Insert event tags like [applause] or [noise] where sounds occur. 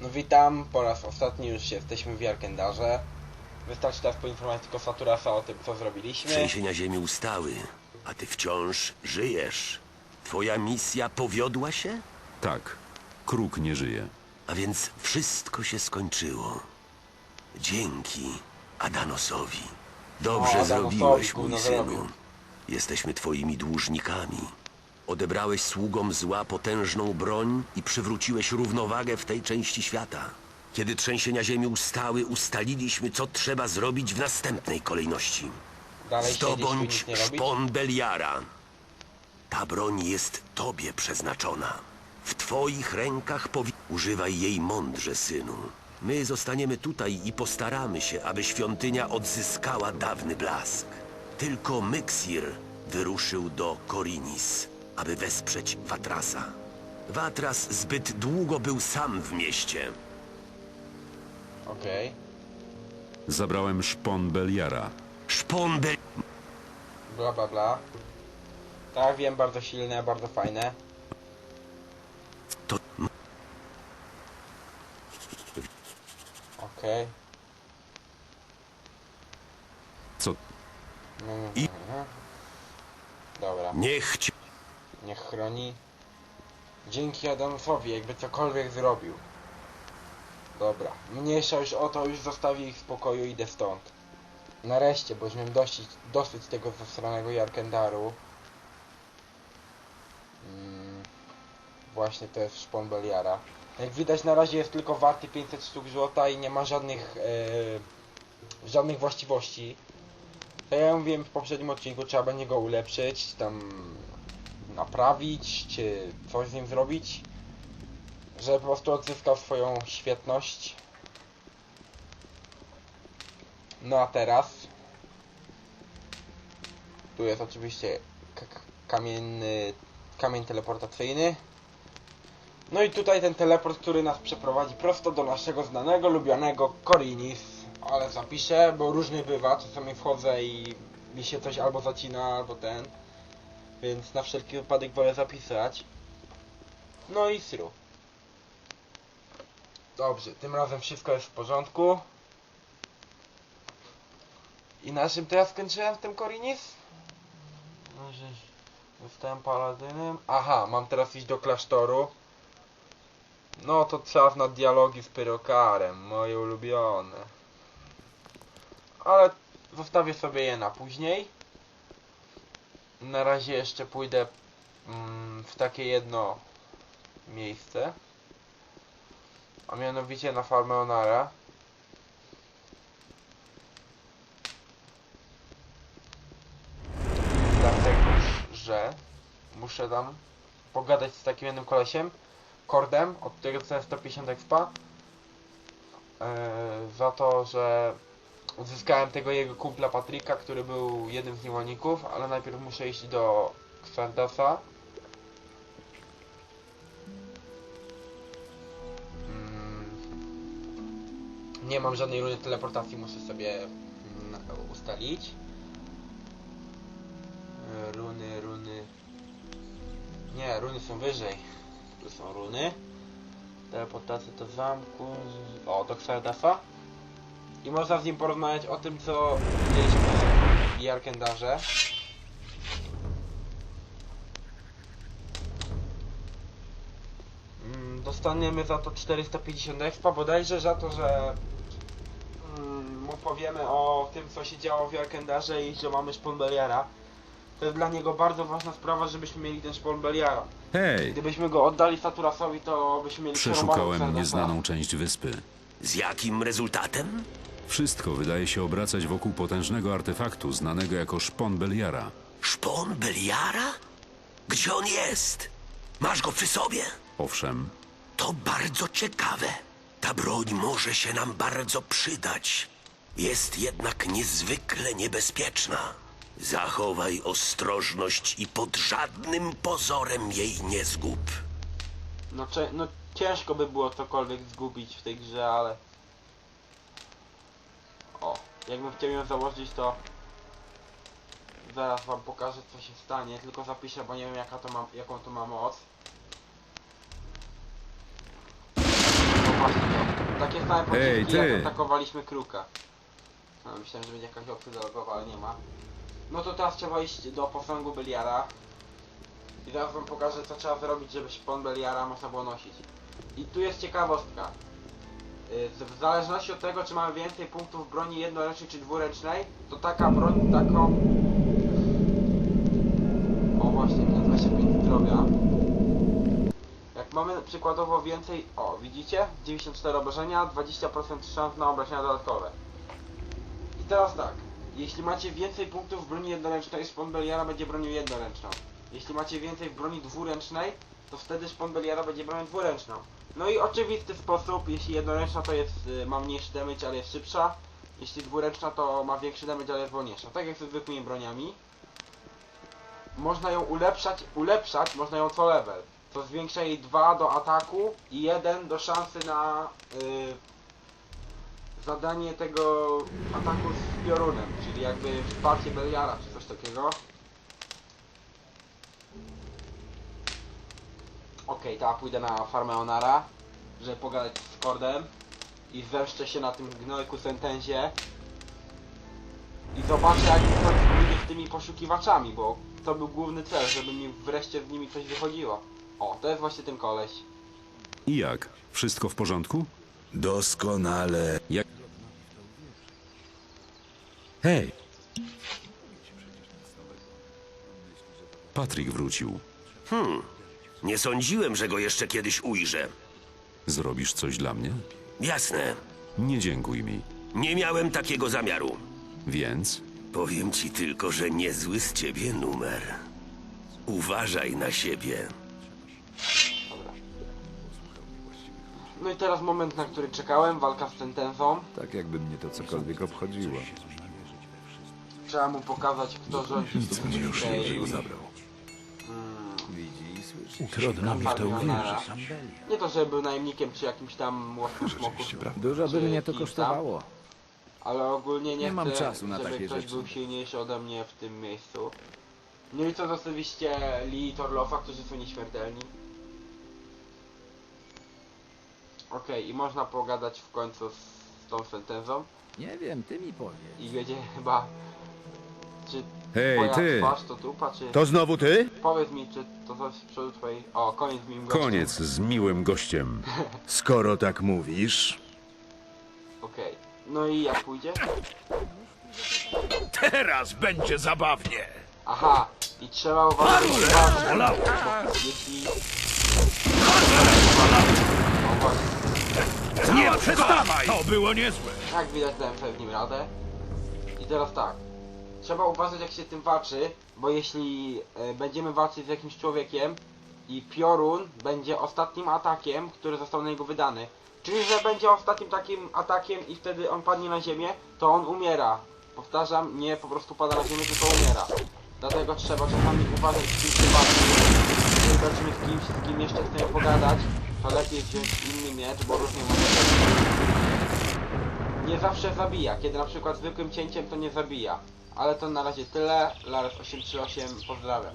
No witam, po raz ostatni już jesteśmy w Jarkendarze. Wystarczy teraz poinformować tylko Saturasa o tym, co zrobiliśmy. Trzęsienia ziemi ustały, a ty wciąż żyjesz. Twoja misja powiodła się? Tak, kruk nie żyje. A więc wszystko się skończyło. Dzięki Adanosowi. Dobrze O, Adanosowi zrobiłeś, mój synu. zrobił. Jesteśmy twoimi dłużnikami. Odebrałeś sługom zła potężną broń i przywróciłeś równowagę w tej części świata. Kiedy trzęsienia ziemi ustały, ustaliliśmy, co trzeba zrobić w następnej kolejności. Dalej siedzieć tu i Zdobądź nic nie robić? szpon Beliara. Ta broń jest tobie przeznaczona. W twoich rękach powi... Używaj jej mądrze, synu. My zostaniemy tutaj i postaramy się, aby świątynia odzyskała dawny blask. Tylko Myxir wyruszył do Korinis, aby wesprzeć Watrasa. Watras zbyt długo był sam w mieście. Okej. Zabrałem szpon Beliara. Szpon Bel... Bla bla bla. Tak, wiem, bardzo silne, bardzo fajne. To... Okej. Co? Mhm, I- mhm. Dobra, Niech ci... niech chroni. Dzięki Adamsowi, jakby cokolwiek zrobił. Dobra, mniejsza już o to, już zostawię ich w spokoju, idę stąd. Nareszcie, bo już miałem dosyć, dosyć tego zasranego Jarkendaru. Mm, właśnie to jest szpon Beliara. Jak widać na razie jest tylko warty 500 sztuk złota i nie ma żadnych e, żadnych właściwości. To ja mówiłem w poprzednim odcinku, trzeba będzie go ulepszyć, tam naprawić, czy coś z nim zrobić, żeby po prostu odzyskał swoją świetność. No a teraz tu jest oczywiście kamienny, kamień teleportacyjny. No i tutaj ten teleport, który nas przeprowadzi prosto do naszego znanego, lubianego Korinis. Ale zapiszę, bo różnie bywa, czasami wchodzę i mi się coś albo zacina, albo ten. Więc na wszelki wypadek wolę zapisać. No i sru. Dobrze, tym razem wszystko jest w porządku. I na czym teraz skończyłem w tym Korinis? No, że Zostałem paladynem. Aha, mam teraz iść do klasztoru. No to czas na dialogi z Pyrokarem, moje ulubione. Ale zostawię sobie je na później. Na razie jeszcze pójdę mm, w takie jedno miejsce. A mianowicie na farmę Onara. Dlatego, że muszę tam pogadać z takim jednym kolesiem. Kordem, od którego dostałem 150 expa. Eee, za to, że uzyskałem tego jego kumpla Patryka, który był jednym z niewolników, ale najpierw muszę iść do Xardasa. Mm, Nie mam żadnej runy teleportacji, muszę sobie mm, ustalić. E, Runy, runy. Nie, runy są wyżej. Tu są runy. Teleportacja do zamku. O, do Xardasa. I można z nim porozmawiać o tym, co widzieliśmy w Jarkendarze. Mm, Dostaniemy za to 450 expa, bodajże za to, że mm, mu powiemy o tym, co się działo w Jarkendarze i że mamy szpon Beliara. To jest dla niego bardzo ważna sprawa, żebyśmy mieli ten szpon Beliara. Hej! Gdybyśmy go oddali Saturasowi, to byśmy mieli przerąbaną Przeszukałem nieznaną część wyspy. Z jakim rezultatem? Wszystko wydaje się obracać wokół potężnego artefaktu znanego jako szpon Beliara. Szpon Beliara? Gdzie on jest? Masz go przy sobie? Owszem, To bardzo ciekawe. Ta broń może się nam bardzo przydać. Jest jednak niezwykle niebezpieczna. Zachowaj ostrożność i pod żadnym pozorem jej nie zgub. No, cze- no ciężko by było cokolwiek zgubić w tej grze, ale... O, jakbym chciał ją założyć, to... Zaraz wam pokażę, co się stanie, tylko zapiszę, bo nie wiem, jaka to ma, jaką to ma moc. właśnie to. Takie same Ej, pociski jak ty! atakowaliśmy kruka. No, myślałem, że będzie jakaś opcja dialogowa, ale nie ma. No to teraz trzeba iść do posągu Beliara. I zaraz wam pokażę co trzeba zrobić, żeby szpon Beliara można było nosić. I tu jest ciekawostka. Y, W zależności od tego, czy mamy więcej punktów broni jednoręcznej czy dwuręcznej, to taka broń, taką... O właśnie, na 25 zdrowia. Jak mamy przykładowo więcej... O, widzicie? 94 obrażenia, 20% szans na obrażenia dodatkowe. I teraz tak. Jeśli macie więcej punktów w broni jednoręcznej, szpon Beliara będzie bronił jednoręczną. Jeśli macie więcej w broni dwuręcznej, to wtedy szpon Beliara będzie bronił dwuręczną. No i oczywisty sposób, jeśli jednoręczna to jest, y, ma mniejszy damage, ale jest szybsza. Jeśli dwuręczna to ma większy damage, ale jest wolniejsza. Tak jak ze zwykłymi broniami. Można ją ulepszać, ulepszać można ją co level. To zwiększa jej 2 do ataku i 1 do szansy na y, zadanie tego ataku z piorunem, czyli jakby wsparcie Beliara czy coś takiego. Okej, teraz pójdę na farmę Onara, żeby pogadać z Kordem i zemszczę się na tym gnojku sentenzie i zobaczę jak to będzie z tymi poszukiwaczami, bo to był główny cel, żeby mi wreszcie z nimi coś wychodziło. O, to jest właśnie ten koleś. I jak? Wszystko w porządku? Doskonale. Jak... Hej, Patryk wrócił. Nie sądziłem, że go jeszcze kiedyś ujrzę. Zrobisz coś dla mnie? Jasne, Nie dziękuj mi. nie miałem takiego zamiaru. Więc? Powiem ci tylko, że niezły z ciebie numer. Uważaj na siebie. Dobra. No i teraz moment, na który czekałem, walka z sentenzą. tak jakby mnie to cokolwiek obchodziło. Trzeba mu pokazać, kto rządzi Nic mnie już nie zabrał. Trudno mi w to uwierzyć. Nie to, że był najemnikiem czy jakimś tam łowcą smoków, Dużo by mnie to kosztowało. ale ogólnie nie, Nie mam chcę, czasu na żeby takie ktoś rzeczy. był silniejszy ode mnie w tym miejscu. No i co z oczywiście Lee i Torlofa, którzy są nieśmiertelni. Okej, i można pogadać w końcu z tą sentenzą Nie wiem, ty mi powiedz. i będzie chyba... Czy Hej, ty! twarz to tupa, czy... To znowu ty? Powiedz mi, czy to coś z przodu twojej... O, koniec z moim gościem. Koniec z miłym gościem. [laughs] Skoro tak mówisz. Okej. No i jak pójdzie? Teraz będzie zabawnie. Aha, i trzeba uważać, uważać bo jeśli... O właśnie, Nie przestawaj! To było niezłe. jak widać dałem sobie w nim radę. I teraz tak, trzeba uważać jak się tym walczy, bo jeśli e, będziemy walczyć z jakimś człowiekiem i piorun będzie ostatnim atakiem, który został na niego wydany, czyli że będzie ostatnim takim atakiem i wtedy on padnie na ziemię, to on umiera. Powtarzam, nie po prostu pada na ziemię, tylko umiera. Dlatego trzeba czasami uważać z kim się walczy. Jeżeli z kimś, z kim jeszcze chcemy pogadać, to lepiej wziąć inny miecz, bo różnie może. Nie zawsze zabija, kiedy na przykład zwykłym cięciem to nie zabija. Ale to na razie tyle. Lares838, pozdrawiam.